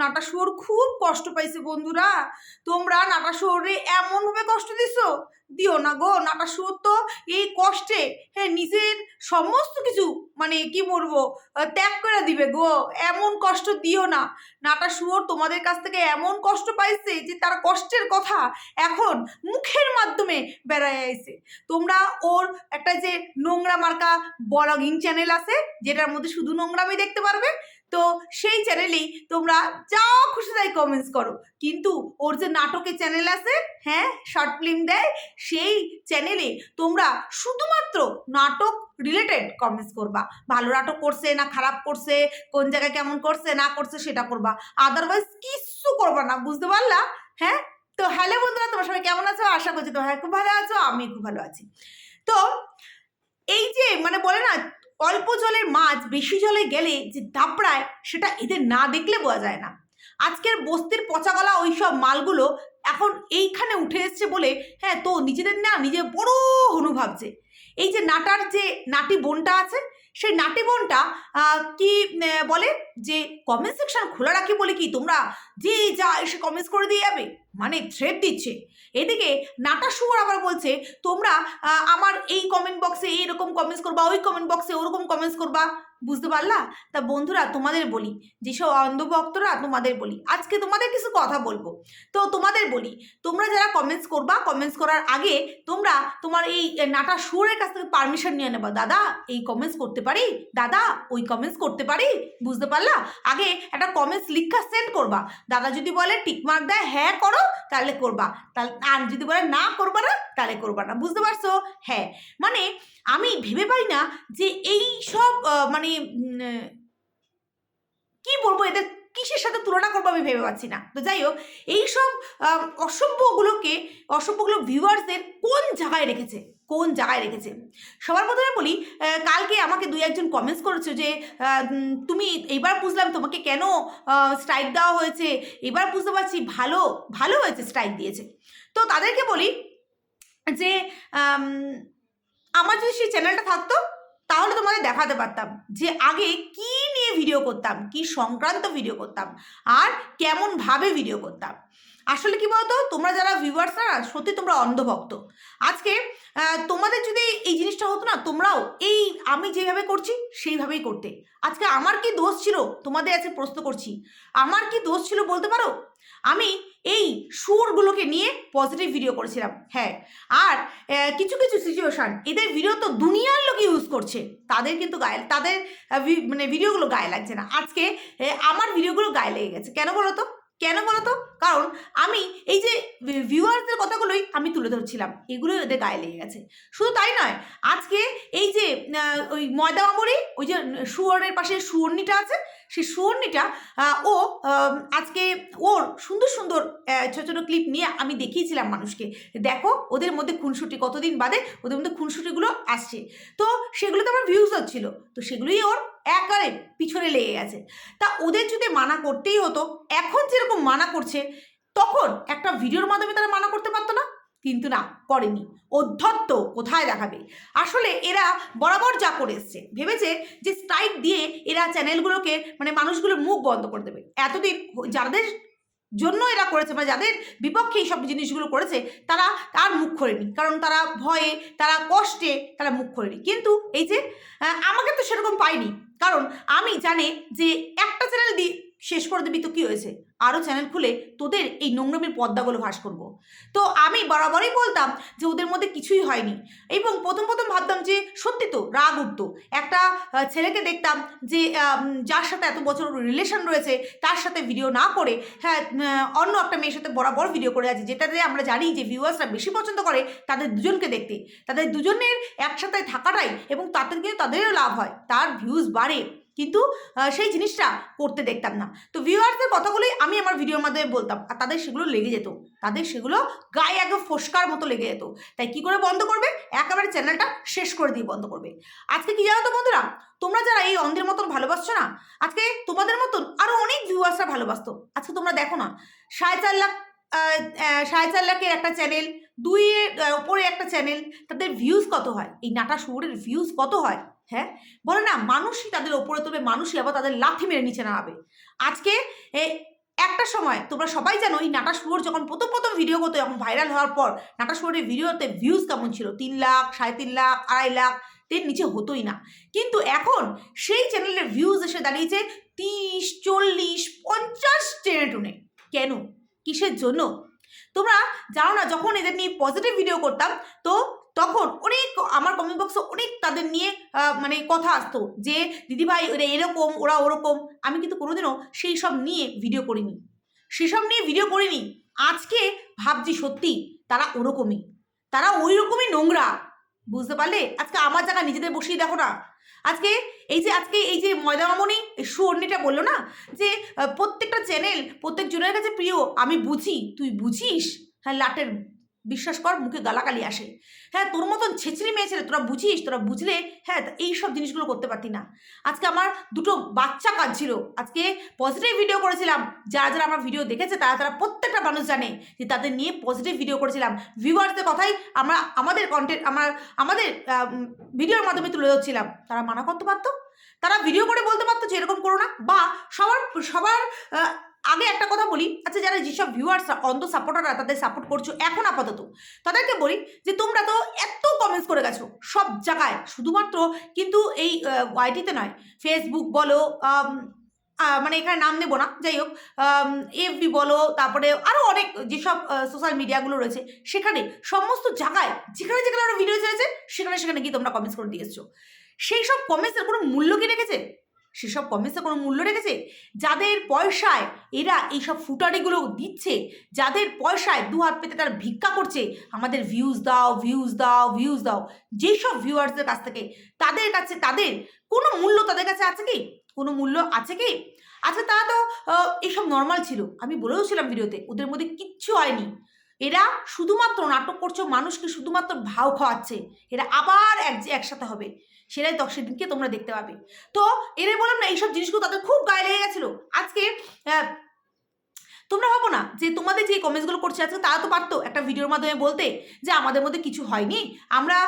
নাটা শুয়োর খুব কষ্ট পাইছে বন্ধুরা। তোমরা নাটা শুয়োরে এমনভাবে কষ্ট দিছো? দিও না গো নাটা শুয়োর তো এই কষ্টে হ্যাঁ নিজের সমস্ত কিছু মানে কি বলব ত্যাগ করে দিবে গো। এমন কষ্ট দিও না। নাটা শুয়োর তোমাদের কাছ থেকে এমন কষ্ট পাইছে যে তার কষ্টের কথা এখন মুখের মাধ্যমে বেড়ায় আইছে। তোমরা ওর একটা যে নোংরা মার্কা ব্লগিং চ্যানেল আছে, যেটার মধ্যে শুধু নোংরামি দেখতে পারবে তো সেই চ্যানেলেই তোমরা যা খুশি তাই কমেন্টস করো। কিন্তু ওর যে নাটকের চ্যানেল আছে হ্যাঁ শর্ট ফিল্ম দেয়, সেই চ্যানেলে তোমরা শুধুমাত্র নাটক রিলেটেড কমেন্টস করবা। ভালো নাটক করছে না খারাপ করছে, কোন জায়গায় কেমন করছে, না করছে সেটা করবা। আদারওয়াইজ কিচ্ছু করবা না, বুঝতে পারলা? হ্যাঁ? তো হ্যালো বন্ধুরা, তোমার সবাই কেমন আছো? আশা করছি তোমরা খুব ভালো আছো আমি খুব ভালো আছি। তো এই যে মানে বলে না অল্প জলের মাছ বেশি জলে গেলে যে দাপড়ায় সেটা এদের না দেখলে বোঝা যায় না। আজকের বস্তির পচাগলা ওই সব মালগুলো এখন এইখানে উঠে এসছে বলে হ্যাঁ তো নিজেদের না নিজে বড় হনু ভাবছে। এই যে নাটার যে নাটি বোনটা আছে সেই নাটিবনটা কি বলে? যে কমেন্ট সেকশন খোলা রাখি বলে কি তোমরা যে যা এসে কমেন্টস করে দিয়ে যাবে? মানে থ্রেড দিচ্ছে। এদিকে নাটা শুয়ার আবার বলছে, তোমরা আমার এই কমেন্ট বক্সে এইরকম কমেন্টস করবা, ওই কমেন্ট বক্সে ওরকম কমেন্টস করবা। বুঝতে পারলা? তা বন্ধুরা তোমাদের বলি যেসব অন্ধভক্তরা তোমাদের বলি আজকে তোমাদের কিছু কথা বলব। তো তোমাদের বলি তোমরা যারা কমেন্টস করবা কমেন্টস করার আগে তোমরা তোমার এই নাটা সুরের কাছ থেকে পারমিশন নিয়ে নেবা। দাদা এই কমেন্টস করতে পারি? দাদা ওই কমেন্টস করতে পারি? বুঝতে পারলা? আগে একটা কমেন্টস লিখা সেন্ড করবা। দাদা যদি বলে টিকমার্ক দেয় হ্যাঁ করো তাহলে করবা। তাহলে আর যদি বলে না করবা না তাহলে করবা না। বুঝতে পারছ? হ্যাঁ। মানে আমি ভেবে পাই না যে এই সব আহ, মানে কি বলব, এদের কিসের সাথে তুলনা করব আমি ভেবে পাচ্ছি না। তো যাই হোক, এইসব অসভ্যগুলোকে, অসভ্যগুলো ভিউয়ার্সদের কোন জায়গায় রেখেছে? কোন জায়গায় রেখেছে? সবার প্রথমে বলি কালকে আমাকে দুই একজন কমেন্টস করেছ যে তুমি এইবার বুঝলাম তোমাকে কেন স্ট্রাইক দেওয়া হয়েছে। এবার বুঝতে পারছি ভালো ভালো হয়েছে স্ট্রাইক দিয়েছে। তো তাদেরকে বলি যে আমার যদি সেই চ্যানেলটা থাকতো তাহলে তোমাদের দেখাতে পারতাম যে আগে কি নিয়ে ভিডিও করতাম, কি সংক্রান্ত ভিডিও করতাম আর কেমনভাবে ভিডিও করতাম। আসলে কি বলতো? তোমরা যারা ভিউয়ার্স না সত্যি তোমরা অন্ধভক্ত। আজকে তোমাদের যদি এই জিনিসটা হতো না, তোমরাও এই আমি যেভাবে করছি, সেইভাবেই করতে। আজকে আমার কি দোষ ছিল? তোমাদের আজকে প্রশ্ন করছি। আমার কি দোষ ছিল বলতে পারো? আমি এই সুরগুলোকে নিয়ে পজিটিভ ভিডিও করেছিলাম। হ্যাঁ আর কিছু কিছু সিচুয়েশান এদের ভিডিও তো দুনিয়ার লোক ইউজ করছে। তাদের কিন্তু গায়ে, তাদের মানে ভিডিওগুলো গায়ে লাগছে না। আজকে আমার ভিডিওগুলো গায়ে লেগে গেছে। কেন বলো তো? কেন বলো তো? কারণ আমি এই যে ভিউয়ার্সদের কথাগুলোই আমি তুলে ধরছিলাম। এগুলো এদের গায়ে লেগে গেছে। শুধু তাই নয়, আজকে এই যে ওই ময়দা মামরি ওই যে সুয়র্ণের পাশে সুয়র্ণিটা আছে সেই সুয়র্ণিটা ও আজকে ওর সুন্দর সুন্দর ছোট ছোট ক্লিপ নিয়ে আমি দেখিয়েছিলাম মানুষকে। দেখো, ওদের মধ্যে খুনসুটি কতদিন বাদে ওদের মধ্যে খুনসুটিগুলো আসছে। তো সেগুলো তো আমার ভিউজ হচ্ছিল, তো সেগুলোই ওর একবারে পিছনে লেগে গেছে। তা ওদের যদি মানা করতেই হতো, এখন যেরকম মানা করছে, তখন একটা ভিডিওর মাধ্যমে তারা মানা করতে পারতো না? কিন্তু না, করেনি। অধ্যত্ত কোথায় দেখাবে? আসলে এরা বরাবর যা করে এসছে। ভেবেছে যে স্ট্রাইক দিয়ে এরা চ্যানেলগুলোকে মানে মানুষগুলোর মুখ বন্ধ করে দেবে। এতদিন যাদের জন্য এরা করেছে মানে যাদের বিপক্ষে এই সব জিনিসগুলো করেছে, তারা তার মুখ খোলেনি। কারণ তারা ভয়ে, তারা কষ্টে তারা মুখ খোলেনি। কিন্তু এই যে আমাকে তো সেরকম পাইনি। কারণ আমি জানে যে একটা চ্যানেল শেষ করে দিবি তো কী হয়েছে? আরও চ্যানেল খুলে তোদের এই নোংরামির পদ্মাগুলো ভাস করব। তো আমি বরাবরই বলতাম যে ওদের মধ্যে কিছুই হয়নি। এবং প্রথম প্রথম ভাবতাম যে সত্যি তো রাগ উঠতো। একটা ছেলেকে দেখতাম যে যার সাথে এত বছর রিলেশন রয়েছে, তার সাথে ভিডিও না করে হ্যাঁ অন্য একটা মেয়ের সাথে বরাবর ভিডিও করে আছে, যেটাতে আমরা জানি যে ভিউয়ার্সরা বেশি পছন্দ করে তাদের দুজনকে দেখতে। তাদের দুজনের একসাথে থাকাটাই এবং তাতে কিন্তু তাদেরও লাভ হয়, তার ভিউজ বাড়ে। কিন্তু সেই জিনিসটা করতে দেখতাম না। তো ভিউয়ার্সদের কথাগুলোই আমি আমার ভিডিওর মাধ্যমে বলতাম। আর তাদের সেগুলো লেগে যেত। তাদের সেগুলো গায়ে একদম ফোসকার মতো লেগে যেত। তাই কি করে বন্ধ করবে? একেবারে চ্যানেলটা শেষ করে দিয়ে বন্ধ করবে। আজকে কি জানো তো বন্ধুরা? তোমরা যারা এই অন্ধের মতন ভালোবাসছো না, আজকে তোমাদের মতন আরও অনেক ভিউয়ার্সরা ভালোবাসতো। আজকে তোমরা দেখো না, সাড়ে চার লাখ সাড়ে চার লাখের একটা চ্যানেল, দুইয়ের ওপরে একটা চ্যানেল, তাদের ভিউজ কত হয়? এই নাটা শুয়োরের ভিউজ কত হয়? হ্যাঁ? বলে না, মানুষই তাদের ওপরে তুলবে, মানুষই আবার তাদের লাথি মেরে নিচে নামাবে। আজকে একটা সময় তোমরা সবাই জানো, এই নাটা শুয়োর যখন প্রথম প্রথম ভিডিও করতো, যখন ভাইরাল হওয়ার পর নাটা শুয়োরের ভিডিওতে ভিউজ কেমন ছিল? তিন লাখ, সাড়ে তিন লাখ, আড়াই লাখ এর নিচে হতোই না। কিন্তু এখন সেই চ্যানেলের ভিউজ এসে দাঁড়িয়েছে তিরিশ, চল্লিশ, পঞ্চাশ টেনে টুনে কেন? কিসের জন্য? তোমরা জানো না, যখন এদের নিয়ে পজিটিভ ভিডিও করতাম, তো তখন অনেক আমার কমেন্ট বক্সে অনেক তাদের নিয়ে মানে কথা আসতো যে, দিদিভাই, ওরা এরকম, ওরা ওরকম। আমি কিন্তু কোনোদিনও সেই সব নিয়ে ভিডিও করিনি। সেসব নিয়ে ভিডিও করিনি। আজকে ভাবছি সত্যি তারা ওরকমই। তারা ওই রকমই নোংরা। বুঝতে পারলে? আজকে আমার জায়গা নিজেদের বসিয়ে দেখো না। আজকে এই যে, আজকে এই যে ময়দা মামনি সুর্ণিটা বলল না যে প্রত্যেকটা চ্যানেল প্রত্যেক জনের কাছে প্রিয়। আমি বুঝি। তুই বুঝিস? হ্যাঁ লাটের বিশ্বাস কর, মুখে গালাগালি আসে। হ্যাঁ তোর মতন ছেঁচড়ি মেয়ে ছেলে, তোরা বুঝিস, তোরা বুঝলে হ্যাঁ এই সব জিনিসগুলো করতে পারতি না। আজকে আমার দুটো বাচ্চা কাজ ছিল আজকে পজিটিভ ভিডিও করেছিলাম। যারা যারা আমার ভিডিও দেখেছে, তারা তারা প্রত্যেকটা মানুষ জানে যে তাদের নিয়ে পজিটিভ ভিডিও করেছিলাম। ভিউয়ার্সদের কথাই আমরা আমাদের কন্টেন্ট আমার, আমাদের ভিডিওর মাধ্যমে তুলে ধরছিলাম। তারা মানা করতে পারতো? তারা ভিডিও করে বলতে পারতো যে এরকম করো না, বা সবার সবার আগে একটা কথা বলি আচ্ছা যারা যেসব ভিউয়ার্স অন্ধ সাপোর্টাররা তাদের সাপোর্ট করছ এখন আপাতত, তাদেরকে বলি যে তোমরা তো এত কমেন্টস করে গেছো, সব জায়গায়, শুধুমাত্র কিন্তু এই ওয়াইটিতে নয় ফেসবুক বলো মানে এখানে নাম নেব না, যাই হোক এফবি বলো, তারপরে আরও অনেক যেসব সোশ্যাল মিডিয়াগুলো রয়েছে, সেখানে সমস্ত জায়গায়, যেখানে যেখানে ওরা ভিডিও ছেড়েছে, সেখানে সেখানে গিয়ে তোমরা কমেন্টস করে দিয়েছ সেই সব কমেন্টসের কোনো মূল্য কি রেখেছে? সেসব কমেন্টসে কোনো মূল্য রেখেছে? যাদের পয়সায় এরা এইসব ফুটারিগুলো দিচ্ছে, যাদের পয়সায় দু হাত পেতে তারা ভিক্ষা করছে, আমাদের ভিউজ দাও ভিউজ দাও ভিউজ দাও, যেসব ভিউয়ার্সদের কাছ থেকে, তাদের কাছে, তাদের কোনো মূল্য তাদের কাছে আছে কি? কোনো মূল্য আছে কি? আচ্ছা তারা তো এইসব নর্মাল ছিল। আমি বলেও ছিলাম ভিডিওতে, ওদের মধ্যে কিচ্ছু হয়নি। এরা শুধুমাত্র নাটক করছে, মানুষকে শুধুমাত্র ভাও খাওয়াচ্ছে। এরা আবার এক, একসাথে হবে। সেটাই তো সেদিনকে তোমরা দেখতে পাবে। তো এরে বললাম না, এইসব জিনিসগুলো তাদের খুব গায়ে লেগে গেছিল। আজকে তোমরা ভাবো না যে তোমাদের যে কমেন্টসগুলো করছে আজকে তারা তো পারতো একটা ভিডিওর মাধ্যমে বলতে যে আমাদের মধ্যে কিছু হয়নি। আমরা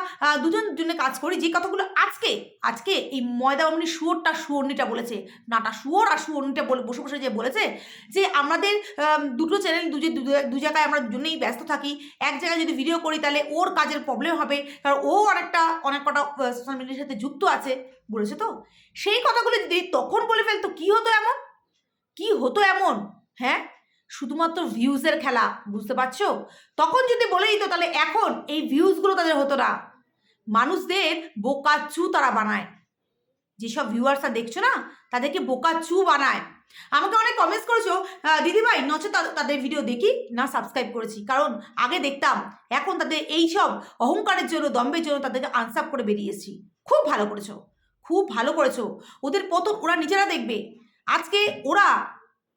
দুজন দুজনে কাজ করি, যে কথাগুলো আজকে আজকে এই ময়দা অমনি শুয়োরটা সুয়র্ণিটা বলেছে। নাটা শুয়োর আর সুয়র্ণিটা বলে বসে বসে যে বলেছে যে আমাদের দুটো চ্যানেল দু দু- জায়গায় আমরা দুজনেই ব্যস্ত থাকি, এক জায়গায় যদি ভিডিও করি তাহলে ওর কাজের প্রবলেম হবে। কারণ ও অনেকটা, অনেক কটা সোশ্যাল মিডিয়ার সাথে যুক্ত আছে, বলেছে তো? সেই কথাগুলো যদি তখন বলে ফেলতো, কি হতো এমন? কি হতো এমন? হ্যাঁ? শুধুমাত্র ভিউজের খেলা, বুঝতে পারছ? তখন যদি বলে দিত, তাহলে এখন এই ভিউজগুলো তাদের হতো না। মানুষদের বোকা চু তারা বানায়। যেসব ভিউয়ার্সরা দেখছ না, তাদেরকে বোকা চু বানায়। আমাকে অনেক কমেন্টস করেছ দিদিভাই, নচে তাদের ভিডিও দেখি, না সাবস্ক্রাইব করেছি। কারণ আগে দেখতাম, এখন তাদের এই সব অহংকারের জন্য দম্বের জন্য তাদেরকে আনসাপ করে বেরিয়েছি। খুব ভালো করেছ, খুব ভালো করেছ। ওদের পতন ওরা নিজেরা দেখবে। আজকে ওরা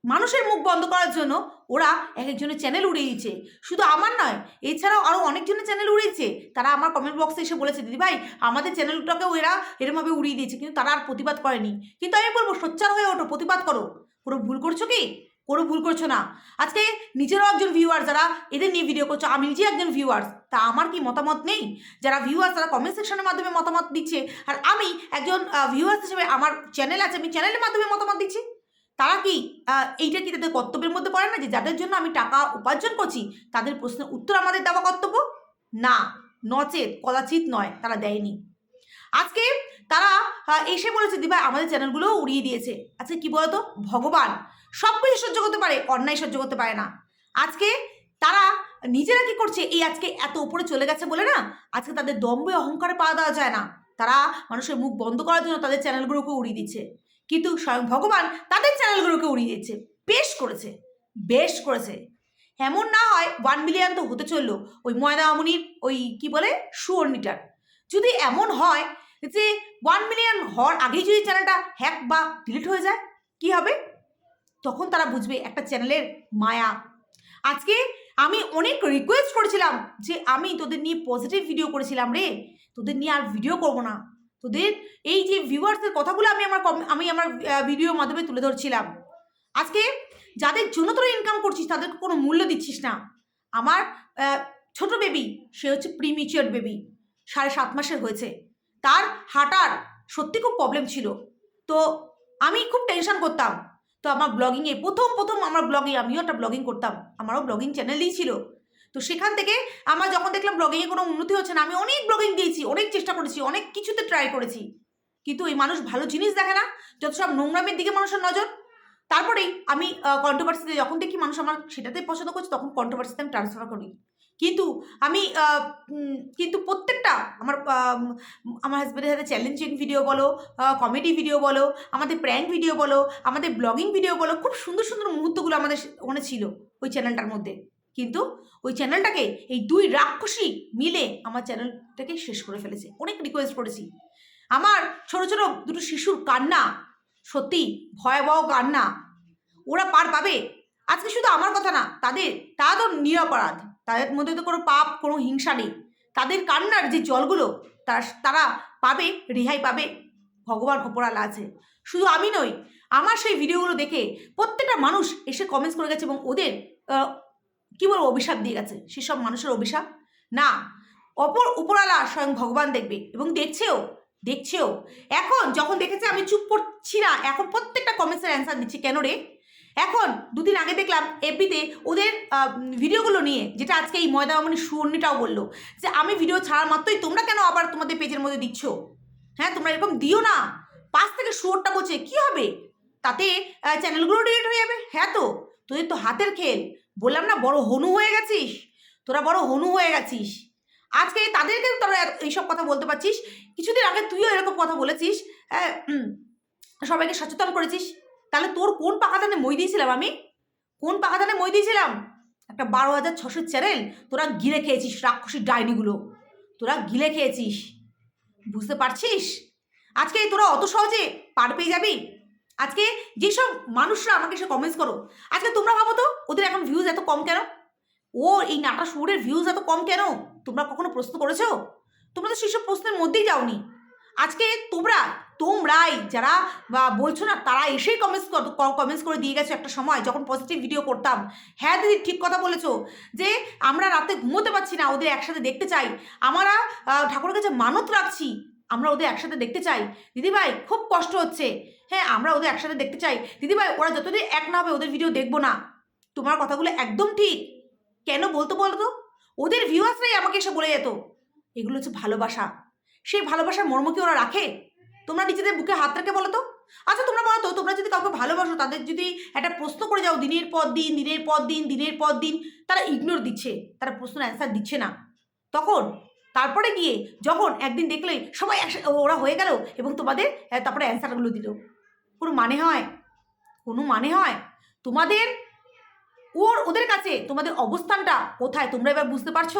মানুষের মুখ বন্ধ করার জন্য ওরা এক একজনের চ্যানেল উড়িয়ে দিচ্ছে শুধু আমার নয়, এছাড়াও আরও অনেকজনের চ্যানেল উড়িয়েছে। তারা আমার কমেন্ট বক্সে এসে বলেছে, দিদি ভাই, আমাদের চ্যানেলটাকেও এরা এরমভাবে উড়িয়ে দিয়েছে, কিন্তু তারা আর প্রতিবাদ করেনি। কিন্তু আমি বলব, সোচ্চার হয়ে ওঠো, প্রতিবাদ করো। কোনো ভুল করছ কি? কোনো ভুল করছ না। আজকে নিজেরও একজন ভিউয়ার যারা এদের নিয়ে ভিডিও করছ, আমি নিজে একজন ভিউয়ার্স তা আমার কি মতামত নেই? যারা ভিউয়ার্স তারা কমেন্ট সেকশনের মাধ্যমে মতামত দিচ্ছে। আর আমি একজন ভিউয়ার্স হিসেবে আমার চ্যানেল আছে, আমি চ্যানেলের মাধ্যমে মতামত দিচ্ছি। তারা কি এইটা কি তাদের কর্তব্যের মধ্যে পড়ে না যে যাদের জন্য আমি টাকা উপার্জন করছি, তাদের প্রশ্নের উত্তর আমাদের দেওয়া কর্তব্য? না, নচেত, কদাচিৎ নয়, তারা দেয়নি। আজকে তারা এসে বলেছে দিবা আমাদের চ্যানেলগুলোও উড়িয়ে দিয়েছে। আজকে কি বলতো? ভগবান। সব কিছু সহ্য করতে পারে, অন্যায় সহ্য করতে পারে না। আজকে তারা নিজেরা কি করছে? এই আজকে এত উপরে চলে গেছে বলে না? আজকে তাদের দম্বে অহংকারে পাওয়া দেওয়া যায় না। তারা মানুষের মুখ বন্ধ করার জন্য তাদের চ্যানেলগুলোকে উড়িয়ে দিচ্ছে। কিন্তু স্বয়ং ভগবান তাদের চ্যানেলগুলোকে উড়িয়ে দিচ্ছে বেশ করেছে বেশ করেছে। এমন না হয় ওয়ান মিলিয়ন তো হতে চলল, ওই ময়দা আমনির ওই কি বলে সুয়র্ণিটার যদি এমন হয় যে ওয়ান মিলিয়ন হওয়ার আগেই যদি চ্যানেলটা হ্যাক বা ডিলিট হয়ে যায়, কি হবে? তখন তারা বুঝবে একটা চ্যানেলের মায়া। আজকে আমি অনেক রিকোয়েস্ট করেছিলাম যে আমি তোদের নিয়ে পজিটিভ ভিডিও করেছিলাম রে, তোদের নিয়ে আর ভিডিও করব না। তোদের এই যে ভিউয়ার্সের কথাগুলো আমি আমার আমি আমার ভিডিওর মাধ্যমে তুলে ধরছিলাম। আজকে যাদের জন্য তোরা ইনকাম করছিস তাদেরকে কোনো মূল্য দিচ্ছিস না। আমার ছোট বেবি সে হচ্ছে প্রিমিচিওর বেবি সাড়ে সাত মাসের হয়েছে। তার হাঁটার সত্যি খুব প্রবলেম ছিল। তো আমি খুব টেনশন করতাম। তো আমার ব্লগিংয়ে প্রথম প্রথম আমার ব্লগে আমিও একটা ব্লগিং করতাম। আমারও ব্লগিং চ্যানেলই ছিল। তো সেখান থেকে আমার যখন দেখলাম ব্লগিংয়ে কোনো উন্নতি হচ্ছে না, আমি অনেক ব্লগিং দিয়েছি, অনেক চেষ্টা করেছি, অনেক কিছুতে ট্রাই করেছি। কিন্তু এই মানুষ ভালো জিনিস দেখে না, যত সব নোংরামের দিকে মানুষের নজর। তারপরেই আমি কন্ট্রোভার্সিতে যখন দেখি মানুষ আমার সেটাতেই পছন্দ করছে, তখন কন্ট্রোভার্সিতে আমি ট্রান্সফার করি। কিন্তু আমি কিন্তু প্রত্যেকটা আমার আমার হাজব্যান্ডের সাথে চ্যালেঞ্জিং ভিডিও বলো কমেডি ভিডিও বলো, আমাদের প্র্যাঙ্ক ভিডিও বলো, আমাদের ব্লগিং ভিডিও বলো, খুব সুন্দর সুন্দর মুহূর্তগুলো আমাদের ওখানে ছিল, ওই চ্যানেলটার মধ্যে। কিন্তু ওই চ্যানেলটাকে এই দুই রাক্ষসী মিলে আমার চ্যানেলটাকে শেষ করে ফেলেছে। অনেক রিকোয়েস্ট করেছি। আমার ছোট ছোট দুটো শিশুর কান্না, সত্যি ভয়াবহ কান্না, ওরা পার পাবে? আজকে শুধু আমার কথা না, তাদের, তারা তো নিরপরাধ। তাদের মধ্যে তো কোনো পাপ, কোনো হিংসা নেই। তাদের কান্নার যে জলগুলো, তারা তারা পাবে, রেহাই পাবে, ভগবান খোপরালা আছে শুধু আমি নই, আমার সেই ভিডিওগুলো দেখে প্রত্যেকটা মানুষ এসে কমেন্টস করে গেছে এবং ওদের কি বলব, অভিশাপ দিয়ে গেছে। সেসব মানুষের অভিশাপ? না। অপর উপরালা স্বয়ং ভগবান দেখবে এবং দেখছেও দেখছেও। এখন যখন দেখেছে, আমি চুপ করছি না। এখন প্রত্যেকটা কমেন্টসের অ্যান্সার দিচ্ছি কেন রে? এখন দুদিন আগে দেখলাম এফবিতে ওদের ভিডিওগুলো নিয়ে, যেটা আজকে এই ময়দামণি সুর্ণিটাও বলল, যে আমি ভিডিও ছাড়ার মাত্রই তোমরা কেন আবার তোমাদের পেজের মধ্যে দিচ্ছ? হ্যাঁ তোমরা এরকম দিও না। পাশ থেকে শুয়োরটা বলছে, কি হবে? তাতে চ্যানেলগুলো ডিলিট হয়ে যাবে। হ্যাঁ তো, তোদের তো হাতের খেল। বললাম না বড় হনু হয়ে গেছিস? তোরা বড় হনু হয়ে গেছিস। আজকে তাদেরকে তোরা এইসব কথা বলতে পারছিস? কিছুদিন আগে তুইও এরকম কথা বলেছিস হ্যাঁ, সবাইকে সচেতন করেছিস। তাহলে তোর কোন পাকাদানে মই দিয়েছিলাম আমি? কোন পাকাদানে মই দিয়েছিলাম? একটা বারো হাজার ছশো চ্যানেল? তোরা গিলে খেয়েছিস রাক্ষসী ডাইনিগুলো। তোরা গিলে খেয়েছিস। বুঝতে পারছিস? আজকে তোরা অত সহজে পার পেয়ে যাবি? আজকে যেসব মানুষরা আমাকে এসে কমেন্টস করো, আজকে তোমরা ভাবো তো, ওদের এখন ভিউজ এত কম কেন? ও এই নাটা শুয়োরের ভিউজ এত কম কেন? তোমরা কখনো প্রশ্ন করেছ? তোমরা তো সেসব প্রশ্নের মধ্যেই যাওনি। আজকে তোমরা, তোমরাই যারা, বা বলছো না, তারা এসেই কমেন্টস কমেন্টস করে দিয়ে গেছো একটা সময়, যখন পজিটিভ ভিডিও করতাম। হ্যাঁ দিদি, ঠিক কথা বলেছ, যে আমরা রাতে ঘুমোতে পারছি না, ওদের একসাথে দেখতে চাই। আমরা ঠাকুরের কাছে মানত রাখছি, আমরা ওদের একসাথে দেখতে চাই। দিদিভাই, খুব কষ্ট হচ্ছে। হ্যাঁ আমরা ওদের একসাথে দেখতে চাই। দিদিভাই, ওরা যতদিন এক না হবে, ওদের ভিডিও দেখব না। তোমার কথাগুলো একদম ঠিক। কেন বলতো বলতো? ওদের ভিউয়ার্সরাই আমাকে এসে বলে যেত, এগুলো হচ্ছে ভালোবাসা। সেই ভালোবাসার মর্ম কি ওরা রাখে? তোমরা নিজেদের বুকে হাত রেখে বলো তো। আচ্ছা তোমরা বলো তো, তোমরা যদি কাউকে ভালোবাসো, তাদের যদি একটা প্রশ্ন করে যাও, দিনের পর দিন, দিনের পর দিন, দিনের পর দিন, তারা ইগনোর দিচ্ছে। তারা প্রশ্নের অ্যান্সার দিচ্ছে না। তখন, তারপরে গিয়ে যখন একদিন দেখলে সবাই ওরা হয়ে গেল এবং তোমাদের তারপরে অ্যান্সারগুলো দিল। কোনো মানে হয়? কোনো মানে হয়? তোমাদের, ওর, ওদের কাছে তোমাদের অবস্থানটা কোথায়? তোমরা এবার বুঝতে পারছ?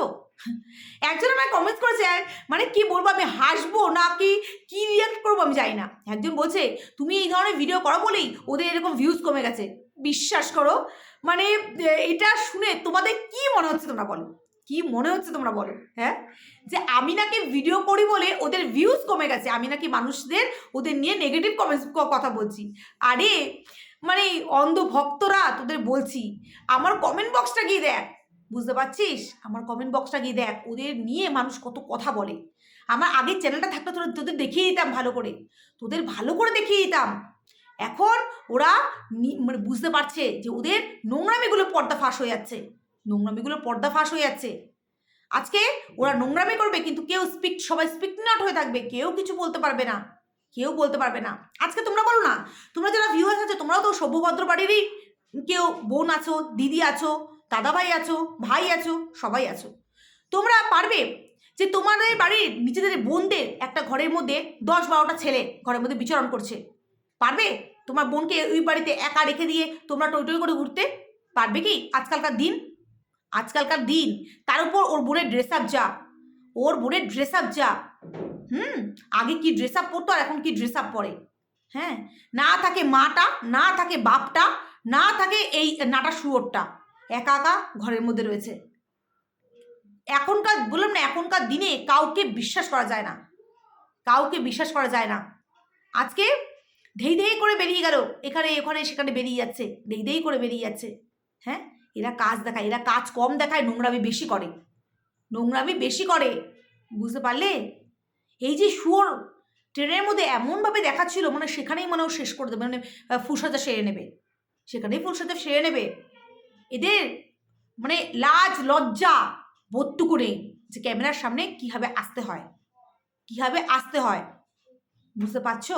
একজন আমায় কমেন্টস করেছে মানে কি বলব আমি, হাসবো না কি কী রিয়াক্ট করব আমি জানি না। একজন বলছে, তুমি এই ধরনের ভিডিও করো বলেই ওদের এরকম ভিউজ কমে গেছে। বিশ্বাস করো মানে এটা শুনে তোমাদের কি মনে হচ্ছে তোমরা বলো? কি মনে হচ্ছে তোমরা বলো? হ্যাঁ? যে আমি নাকি ভিডিও করি বলে ওদের ভিউজ কমে গেছে। আমি নাকি মানুষদের ওদের নিয়ে নেগেটিভ কমেন্টস কথা বলছি। আরে মানে অন্ধ ভক্তরা তোদের বলছি, আমার কমেন্ট বক্সটা গিয়ে দেখ। বুঝতে পারছিস? আমার কমেন্ট বক্সটা গিয়ে দেখ। ওদের নিয়ে মানুষ কত কথা বলে। আমার আগের চ্যানেলটা থাকলে তোরা তোদের দেখিয়ে দিতাম ভালো করে। তোদের ভালো করে দেখিয়ে দিতাম। এখন ওরা মানে বুঝতে পারছে যে ওদের নোংরামিগুলো পর্দা ফাঁস হয়ে যাচ্ছে। নোংরামিগুলো পর্দা ফাঁস হয়ে যাচ্ছে। আজকে ওরা নোংরামি করবে, কিন্তু কেউ স্পিক সবাই স্পিক নট হয়ে থাকবে, কেউ কিছু বলতে পারবে না, কেউ বলতে পারবে না। আজকে তোমরা বলো না, তোমরা যারা ভিউয়ার্স আছো, তোমরাও তো সভ্যভদ্র বাড়িরই কেউ বোন আছো, দিদি আছো, দাদাভাই আছো, ভাই আছো, সবাই আছো। তোমরা পারবে যে তোমাদের বাড়ির নিজেদের বোনদের একটা ঘরের মধ্যে দশ বারোটা ছেলে ঘরের মধ্যে বিচরণ করছে। পারবে? তোমার বোনকে ওই বাড়িতে একা রেখে দিয়ে তোমরা টই টই করে ঘুরতে? পারবে কি? আজকালকার দিন আজকালকার দিন, তার উপর ওর বোনের ড্রেস আপ যা ওর বোনের ড্রেস আপ যা হুম? আগে কি ড্রেস আপ পরতো আর এখন কি ড্রেস আপ পরে? হ্যাঁ? না থাকে মাটা, না থাকে বাপটা, না থাকে এই নাটা শুয়োরটা। একা একা ঘরের মধ্যে রয়েছে। এখনকার, বললাম না, এখনকার দিনে কাউকে বিশ্বাস করা যায় না। কাউকে বিশ্বাস করা যায় না। আজকে ধেই ধেই করে বেরিয়ে গেল। এখানে ওখানে সেখানে বেরিয়ে যাচ্ছে। ধেই ধেই করে বেরিয়ে যাচ্ছে। হ্যাঁ? এরা কাজ দেখায় এরা কাজ কম দেখায় নোংরামি বেশি করে। নোংরামি বেশি করে বুঝতে পারলে? এই যে শুয়োর ট্রেনের মধ্যে এমনভাবে দেখাচ্ছিল মানে সেখানেই মনে ও শেষ করে দেবে মানে আহ, সেরে নেবে। সেখানেই ফুল সেরে নেবে। এদের মানে লাজ লজ্জা বোধটুকু নেই যে ক্যামেরার সামনে কীভাবে আসতে হয়। কীভাবে আসতে হয়। বুঝতে পারছ?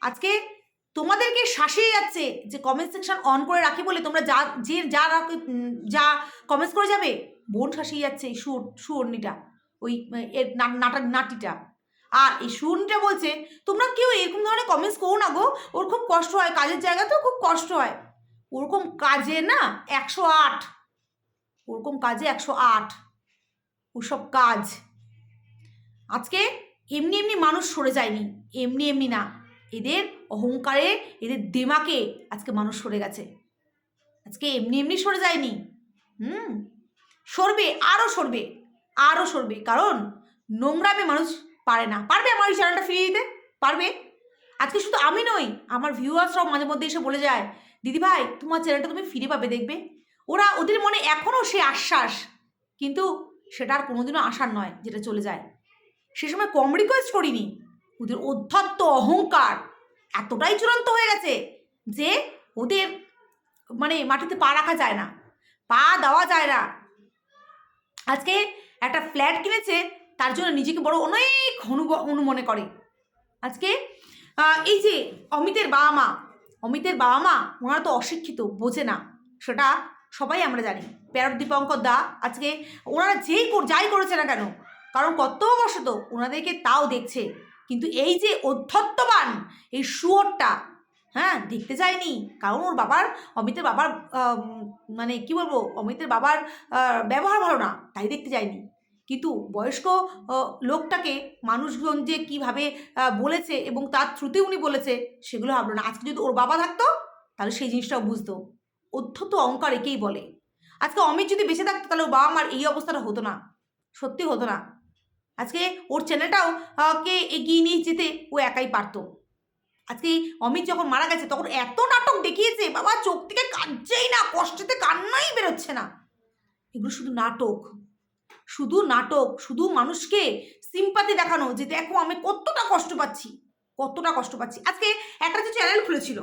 আজকে তোমাদেরকে শাসিয়ে যাচ্ছে যে কমেন্ট সেকশন অন করে রাখি বলে তোমরা যা, যে, যা রাখ- যা কমেন্টস করে যাবে, বোন শাসিয়ে যাচ্ছে এই সুর সুর্ণিটা ওই, এর নাটা নাটিটা। আর এই সুর্ণিটা বলছে, তোমরা কেউ এরকম ধরনের কমেন্টস করো না গো, ওর খুব কষ্ট হয়, কাজের জায়গাতেও খুব কষ্ট হয়। ওরকম কাজে না একশো আট, ওরকম কাজে একশো আট, ওসব কাজ। আজকে এমনি এমনি মানুষ সরে যায়নি, এমনি এমনি না। এদের অহংকারে, এদের দেমাকে আজকে মানুষ সরে গেছে। আজকে এমনি এমনি সরে যায়নি। হুম? সরবে আরও সরবে আরও সরবে। কারণ নোংরামে মানুষ পারে না। পারবে আমার এই চ্যানেলটা ফিরিয়ে দিতে? পারবে। আজকে শুধু আমি নই, আমার ভিউয়ার্সরাও মাঝে মধ্যে এসে বলে যায়, দিদি ভাই, তোমার চ্যানেলটা তুমি ফিরে পাবে দেখবে। ওরা ওদের মনে এখনও সে আশ্বাস, কিন্তু সেটা আর কোনোদিনও আসার নয়, যেটা চলে যায়। সে সময় কম রিকোয়েস্ট করিনি। ওদের অধ্যত্ত অহংকার এতটাই চূড়ান্ত হয়ে গেছে যে ওদের মানে মাটিতে পা রাখা যায় না, পা দেওয়া যায় না। আজকে একটা ফ্ল্যাট কিনেছে, তার জন্য নিজেকে বড় অনেক অনু মনে করে। আজকে এই যে অমিতের বাবা মা, অমিতের বাবা মা, ওনারা তো অশিক্ষিত, বোঝে না। সেটা সবাই আমরা জানি। প্যারট দীপঙ্কর দা আজকে ওনারা যেই যাই করেছে না কেন, কারণ কর্তব্যবশত ওনাদেরকে তাও দেখছে। কিন্তু এই যে অধ্যত্তবান, এই শুয়োরটা হ্যাঁ দেখতে যায়নি কারণ ওর বাবার, অমিতের বাবার মানে কি বলব, অমিতের বাবার ব্যবহার ভালো না, তাই দেখতে যায়নি কিন্তু বয়স্ক লোকটাকে মানুষজন যে কীভাবে বলেছে এবং তার থ্রুতে উনি বলেছে, সেগুলো ভাবলো না। আজকে যদি ওর বাবা থাকতো, তাহলে সেই জিনিসটাও বুঝতো। অধ্যত্ত অহংকার একেই বলে। আজকে অমিত যদি বেঁচে থাকতো, তাহলে ওর বাবা মার এই অবস্থাটা হতো না। সত্যি হতো না। আজকে ওর চ্যানেলটাও কে এগিয়ে নিয়ে যেতে ও একাই পারতো। আজকে অমিত যখন মারা গেছে, তখন এত নাটক দেখিয়েছে, বাবা, চোখ থেকে কাঁদছেই না, কষ্টেতে কান্নাই বেরোচ্ছে না। এগুলো শুধু নাটক শুধু নাটক, শুধু মানুষকে সিম্পাতি দেখানো যে দেখো আমি কতটা কষ্ট পাচ্ছি, কতটা কষ্ট পাচ্ছি। আজকে একটা যে চ্যানেল খুলেছিল,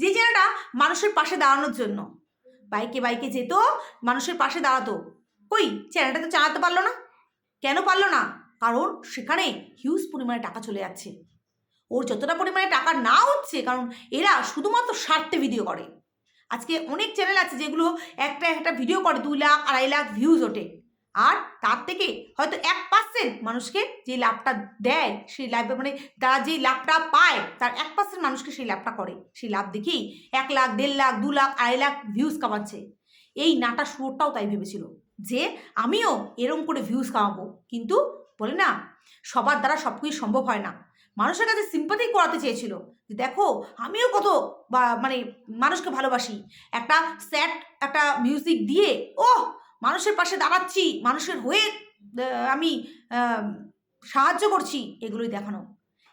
যে চ্যানেলটা মানুষের পাশে দাঁড়ানোর জন্য। বাইকে বাইকে যেত, মানুষের পাশে দাঁড়াতো। কই? চ্যানেলটা তো চালাতে পারল না। কেন পারল না? কারণ সেখানে হিউজ পরিমাণে টাকা চলে যাচ্ছে। ওর যতটা পরিমাণে টাকা না হচ্ছে, কারণ এরা শুধুমাত্র স্বার্থে ভিডিও করে। আজকে অনেক চ্যানেল আছে যেগুলো একটা একটা ভিডিও করে দুই লাখ, আড়াই লাখ ভিউজ ওঠে। আর তার থেকে হয়তো এক পার্সেন্ট মানুষকে যে লাভটা দেয়, সেই লাভ মানে তারা যেই লাভটা পায়, তার এক পার্সেন্ট মানুষকে সেই লাভটা করে। সেই লাভ দেখেই এক লাখ, দেড় লাখ, দু লাখ, আড়াই লাখ ভিউজ কামাচ্ছে। এই নাটা শুয়োরটাও তাই ভেবেছিল যে আমিও এরম করে ভিউজ কামাবো। কিন্তু বলে, না, সবার দ্বারা সব কিছু সম্ভব হয় না। মানুষের কাছে সিম্পাতি করাতে চেয়েছিল যে, দেখো, আমিও কত বা মানে মানুষকে ভালোবাসি। একটা স্যাড একটা মিউজিক দিয়ে ও মানুষের পাশে দাঁড়াচ্ছি, মানুষের হয়ে আমি সাহায্য করছি। এগুলোই দেখানো।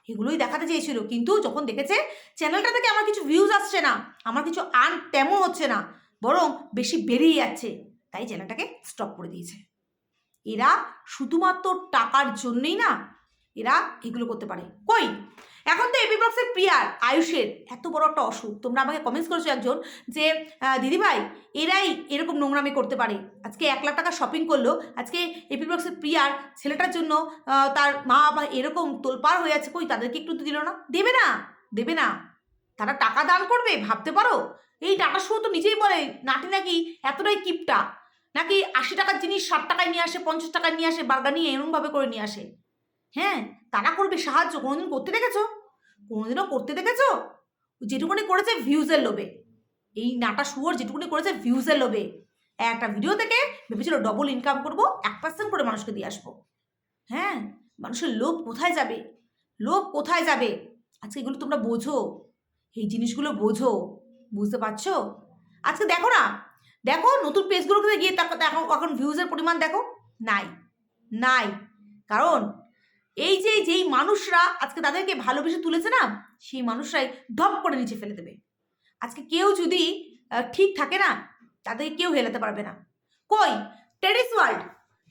এগুলোই দেখাতে চেয়েছিল। কিন্তু যখন দেখেছে চ্যানেলটা থেকে আমার কিছু ভিউজ আসছে না, আমার কিছু আন তেমন হচ্ছে না, বরং বেশি বেরিয়ে যাচ্ছে, তাই চ্যানেলটাকে স্টপ করে দিয়েছে। এরা শুধুমাত্র টাকার জন্যই না, এরা এগুলো করতে পারে। কই? এখন তো এপি ব্লক্সের প্রিয়ার আয়ুষের এত বড় একটা অসুখ। তোমরা আমাকে কমেন্টস করেছ একজন যে দিদিভাই, এরাই এরকম নোংরামি করতে পারে। আজকে এক লাখ টাকা শপিং করল, আজকে এপি ব্লক্সের প্রিয়ার ছেলেটার জন্য তার মা বাবা এরকম তোলপাড় হয়ে আছে, কই, তাদেরকে একটু তো দিল না? দেবে না দেবে না। তারা টাকা দান করবে, ভাবতে পারো? এই টাটা শুরু তো নিজেই বলে নাটি নাকি এতটাই কিপটা। নাকি আশি টাকার জিনিস ষাট টাকায় নিয়ে আসে, পঞ্চাশ টাকায় নিয়ে আসে বার্গা নিয়ে এরমভাবে করে নিয়ে আসে? হ্যাঁ তারা করবে সাহায্য, কোনোদিন করতে দেখেছ? কোনোদিনও করতে দেখেছ? যেটুকুনি করেছে ভিউজের লোভে। এই নাটা শুয়োর যেটুকুনি করেছে ভিউজের লোভে। একটা ভিডিও থেকে ভেবেছিল ডবল ইনকাম করব, এক পার্সেন্ট করে মানুষকে দিয়ে আসব। হ্যাঁ মানুষের লোভ কোথায় যাবে? লোভ কোথায় যাবে? আজকে এগুলো তোমরা বোঝো। এই জিনিসগুলো বোঝো। বুঝতে পারছ? আজকে দেখো না দেখো, নতুন পেজগুলোতে গিয়ে তাকে দেখো, এখন ভিউজের পরিমাণ দেখো। নাই নাই। কারণ এই যে, যেই মানুষরা আজকে তাদেরকে ভালোবেসে তুলেছে না, সেই মানুষরাই ধপ করে নিচে ফেলে দেবে। আজকে কেউ যদি ঠিক থাকে না, তাদেরকে কেউ হেলাতে পারবে না। কই? টেরিস ওয়ার্ল্ড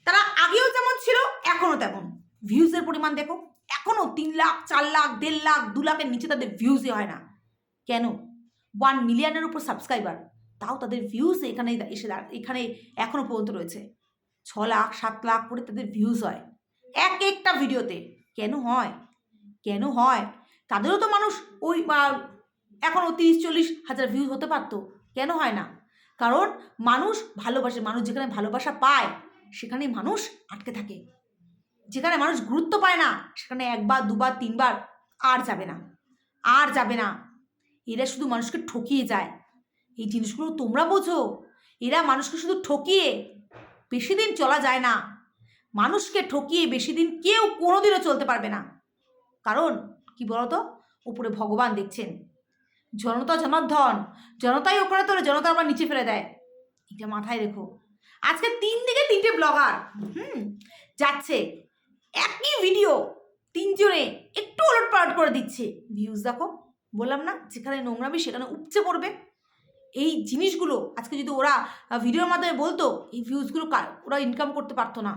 তারা আগেও যেমন ছিল এখনও তেমন। ভিউজের পরিমাণ দেখো এখনও তিন লাখ, চার লাখ, দেড় লাখ, দু লাখের নিচে তাদের ভিউজই হয় না। কেন? ওয়ান মিলিয়নের উপর সাবস্ক্রাইবার তাও তাদের ভিউজ এখানে এসে এখানে এখনও পর্যন্ত রয়েছে। ছ লাখ, সাত লাখ করে তাদের ভিউজ হয়। এক একটা ভিডিওতে। কেন হয়? কেন হয়? তাদেরও তো মানুষ ওই এখনও তিরিশ, চল্লিশ হাজার ভিউজ হতে পারতো। কেন হয় না? কারণ মানুষ ভালোবাসে, মানুষ যেখানে ভালোবাসা পায়, সেখানে মানুষ আটকে থাকে। যেখানে মানুষ গুরুত্ব পায় না, সেখানে একবার, দুবার, তিনবার আর যাবে না। আর যাবে না। এরা শুধু মানুষকে ঠকিয়ে যায়। এই জিনিসগুলো তোমরা বোঝো। এরা মানুষকে শুধু ঠকিয়ে বেশি দিন চলা যায় না। মানুষকে ঠকিয়ে বেশি দিন কেউ কোনোদিনও চলতে পারবে না। কারণ, কি বলতো? উপরে ভগবান দেখছেন। জনতা জনার্ধন জনতাই ওপরে তোলে, জনতা আবার নিচে ফেলে দেয়। এটা মাথায় রেখো। আজকে তিন দিকে তিনটে ব্লগার, হুম, যাচ্ছে। একই ভিডিও তিনজনে একটু ওলট পালট করে দিচ্ছে। ভিউজ দেখো, বললাম না, যেখানে নোংরামি সেখানে উপচে পড়বে। এই জিনিসগুলো আজকে যদি ওরা ভিডিওর মাধ্যমে বলতো, এই ভিউজগুলো ওরা ইনকাম করতে পারতো না।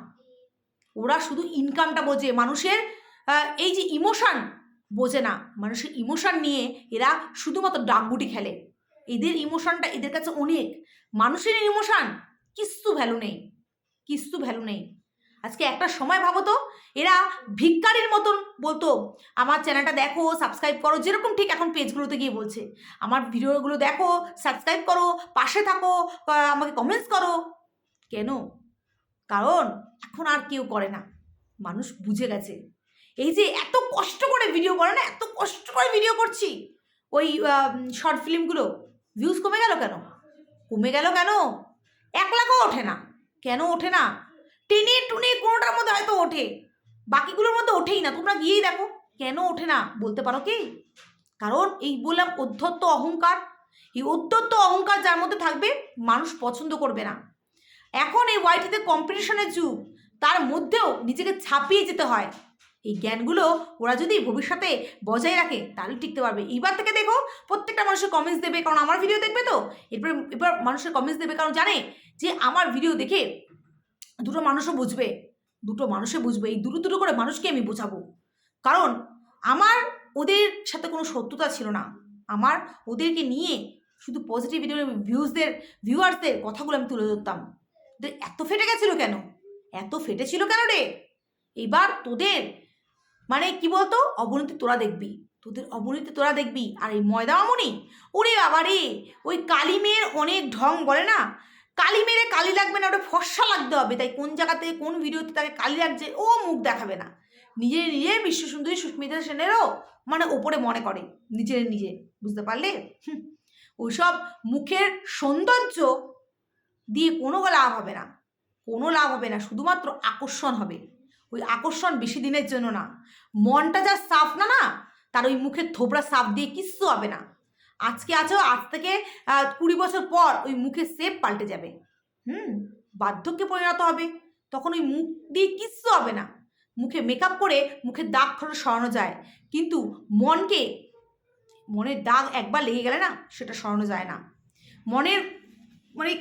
ওরা শুধু ইনকামটা বোঝে, মানুষের এই যে ইমোশান বোঝে না। মানুষের ইমোশান নিয়ে এরা শুধুমাত্র ডাঙ্গুটি খেলে। এদের ইমোশানটা এদের কাছে অনেক। মানুষের ইমোশান কিচ্ছু ভ্যালু নেই। কিচ্ছু ভ্যালু নেই। আজকে একটা সময় ভাবো তো এরা ভিক্ষারির মতন বলতো, আমার চ্যানেলটা দেখো সাবস্ক্রাইব করো। যেরকম ঠিক এখন পেজগুলোতে গিয়ে বলছে, আমার ভিডিওগুলো দেখো সাবস্ক্রাইব করো, পাশে থাকো আমাকে কমেন্টস করো। কেন? কারণ এখন আর কেউ করে না, মানুষ বুঝে গেছে। এই যে এত কষ্ট করে ভিডিও করে না, এত কষ্ট করে ভিডিও করছি, ওই শর্ট ফিল্মগুলো ভিউজ কমে গেল কেন? কমে গেল কেন? এক লাখও ওঠে না। কেন ওঠে না? টেনে টুনে কোনোটার মধ্যে হয়তো ওঠে। বাকিগুলোর মধ্যে ওঠেই না, তোমরা গিয়েই দেখো। কেন ওঠে না, বলতে পারো কি? কারণ এই বললাম অধ্যত্ত অহংকার, এই অধ্যত্ত অহংকার যার মধ্যে থাকবে, মানুষ পছন্দ করবে না। এখন এই ওয়াইটিতে কম্পিটিশনের যুগ, তার মধ্যেও নিজেকে ছাপিয়ে যেতে হয়। এই জ্ঞানগুলো ওরা যদি ভবিষ্যতে বজায় রাখে, তাহলে টিকতে পারবে। এইবার থেকে দেখো, প্রত্যেকটা মানুষের কমেন্টস দেবে, কারণ আমার ভিডিও দেখবে তো? এরপর এবার মানুষের কমেন্টস দেবে, কারণ জানে যে আমার ভিডিও দেখে দুটো মানুষও বুঝবে। দুটো মানুষে বুঝবে, এই দুটো দুটো করে মানুষকে আমি বোঝাবো। কারণ আমার ওদের সাথে কোনো শত্রুতা ছিল না। আমার ওদেরকে নিয়ে শুধু পজিটিভ ভিডিও ভিউজদের ভিউয়ার্সদের কথাগুলো আমি তুলে ধরতাম। তোদের এত ফেটে গেছিল কেন? এত ফেটেছিল কেন রে? এবার তোদের মানে কি বলতো? অবনতি তোরা দেখবি। তোদের অবনতি তোরা দেখবি। আর এই ময়দা ওরে বাবা রে ওই কালি মেয়ের অনেক ঢং বলে না? কালি মেরে কালি লাগবে না, ওটা ফর্সা লাগতে হবে। তাই কোন জায়গাতে কোন ভিডিওতে তাকে কালি লাগছে, ও মুখ দেখাবে না। নিজে নিজে বিশ্ব সুন্দরী সুস্মিতা সেনেরও মানে ওপরে মনে করে, নিজের নিজে, বুঝতে পারলে? ওইসব মুখের সৌন্দর্য দিয়ে কোনো লাভ হবে না। কোনো লাভ হবে না, শুধুমাত্র আকর্ষণ হবে। ওই আকর্ষণ বেশি দিনের জন্য না। মনটা যা সাফ না না, তার ওই মুখের থোবড়া সাফ দিয়ে কিচ্ছু হবে না। আজকে আছো, আজ থেকে কুড়ি বছর পর ওই মুখের সেপ পাল্টে যাবে। হুম, বার্ধক্যে পরিণত হবে। তখন ওই মুখ দিয়ে কিচ্ছু হবে না। মুখে মেকআপ করে মুখের দাগ খরচ সরানো যায়। কিন্তু মনকে, মনের দাগ একবার লেগে গেলে না, সেটা সরানো যায় না। মনের মানে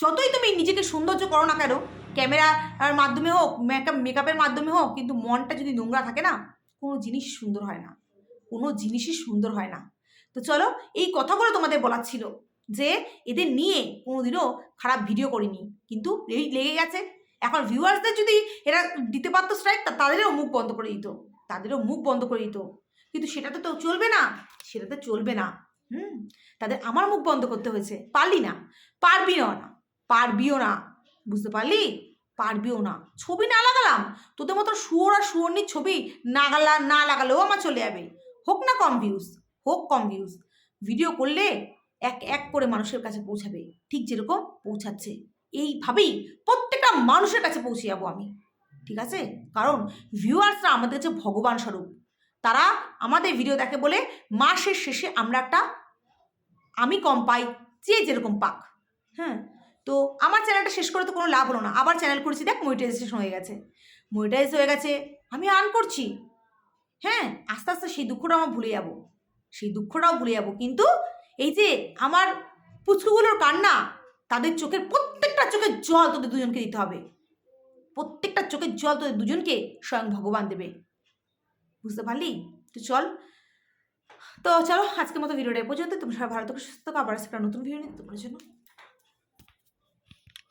যতই তুমি নিজেকে সৌন্দর্য করো না কেন ক্যামেরার মাধ্যমে হোক মেকআপ মেকআপের মাধ্যমে হোক, কিন্তু মনটা যদি নোংরা থাকে না, কোনো জিনিস সুন্দর হয় না। কোনো জিনিসই সুন্দর হয় না। তো চলো এই কথাগুলো তোমাদের বলার ছিল যে এদের নিয়ে কোনোদিনও খারাপ ভিডিও করিনি। কিন্তু এই লেগে গেছে। এখন ভিউয়ার্সদের যদি এরা দিতে পারতো স্ট্রাইক তাদেরও মুখ বন্ধ করে দিত। তাদেরও মুখ বন্ধ করে দিত। কিন্তু সেটা তো চলবে না। সেটা তো চলবে না। হুম? তাদের আমার মুখ বন্ধ করতে হয়েছে। পারলি না। পারবিও না। পারবিও না। বুঝতে পারলি? পারবিও না। ছবি না লাগালাম। তোদের মতো শুয়োর আর ছবি না না লাগালেও আমার চলে যাবে। হোক না কম ভিউজ হোক কম ভিউজ ভিডিও করলে এক এক করে মানুষের কাছে পৌঁছাবে। ঠিক যেরকম পৌঁছাচ্ছে। এইভাবেই প্রত্যেকটা মানুষের কাছে পৌঁছে যাব আমি। ঠিক আছে? কারণ ভিউয়ার্সরা আমাদের কাছে ভগবান স্বরূপ। তারা আমাদের ভিডিও দেখে বলে, মাসের শেষে আমরা একটা, আমি কম পাই, যে যেরকম পাক। হ্যাঁ? তো আমার চ্যানেলটা শেষ করে তো কোনো লাভ হলো না। আবার চ্যানেল করেছি দেখ মনিটাইজেশন হয়ে গেছে। মনিটাইজ হয়ে গেছে, আমি আর্ন করছি। হ্যাঁ? আস্তে আস্তে সেই দুঃখটা আমার ভুলে যাব। সেই দুঃখটাও ভুলে যাব। কিন্তু এই যে আমার পুচকুগুলোর কান্না, তাদের চোখের প্রত্যেকটা চোখের জল তোদের দুজনকে দিতে হবে। প্রত্যেকটা চোখের জল তোদের দুজনকে স্বয়ং ভগবান দেবে। বুঝতে পারলি? তো চল। তো চলো আজকের মতো ভিডিওটা পর্যন্ত তোমরা সবাই ভালো সুস্থ থাকো। আবার একটা নতুন ভিডিও নিতে তোমার জন্য